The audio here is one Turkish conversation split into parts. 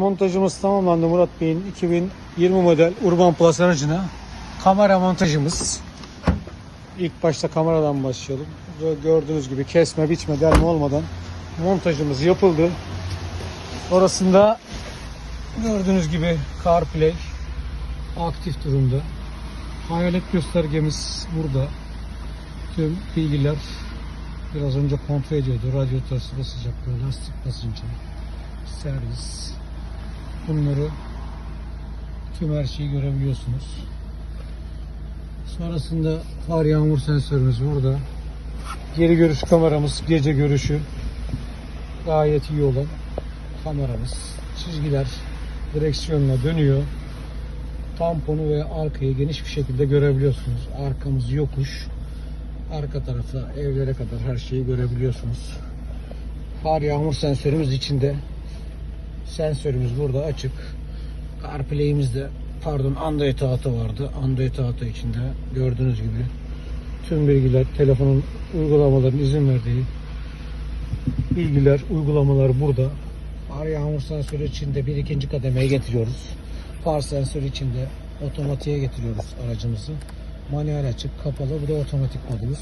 montajımız tamamlandı Murat Bey'in 2020 model Urban Plus aracına. Kamera montajımız. İlk başta kameradan başlayalım. Gördüğünüz gibi kesme, biçme, delme olmadan montajımız yapıldı. Orasında gördüğünüz gibi CarPlay aktif durumda. Hayalet göstergemiz burada. Tüm bilgiler biraz önce kontrol ediyordu. Sıvı sıcaklığı, lastik basıncı, servis. Bunları tüm her şeyi görebiliyorsunuz. Sonrasında far yağmur sensörümüz burada. Geri görüş kameramız, gece görüşü gayet iyi olan kameramız. Çizgiler direksiyonla dönüyor. Tamponu ve arkayı geniş bir şekilde görebiliyorsunuz. Arkamız yokuş. Arka tarafa evlere kadar her şeyi görebiliyorsunuz. Far yağmur sensörümüz içinde. Sensörümüz burada açık. CarPlay'imiz de pardon Android Auto vardı. Android Auto içinde gördüğünüz gibi tüm bilgiler telefonun uygulamaların izin verdiği bilgiler, uygulamalar burada. Far yağmur sensörü içinde bir ikinci kademeye getiriyoruz. Far sensörü içinde otomatiğe getiriyoruz aracımızı. Manuel açık, kapalı. Bu da otomatik modumuz.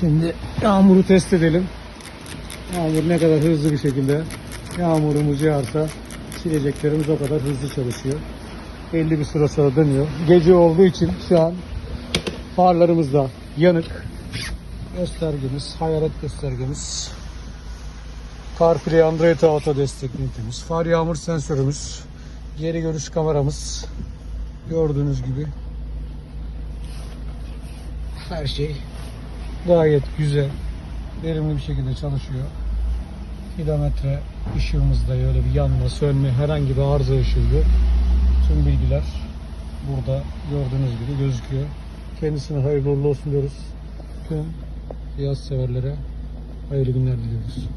Şimdi yağmuru test edelim. Yağmur ne kadar hızlı bir şekilde yağmurumuz yağarsa sileceklerimiz o kadar hızlı çalışıyor. Belli bir süre sonra dönüyor. Gece olduğu için şu an farlarımız da yanık. Göstergemiz, hayalet göstergemiz. CarPlay Android Auto desteklentimiz, far yağmur sensörümüz, geri görüş kameramız. Gördüğünüz gibi her şey gayet güzel, verimli bir şekilde çalışıyor. Kilometre ışığımızda öyle bir yanma, sönme, herhangi bir arıza ışığı yok. Tüm bilgiler burada gördüğünüz gibi gözüküyor. Kendisine hayırlı olsun diyoruz. Tüm yaz severlere hayırlı günler diliyoruz.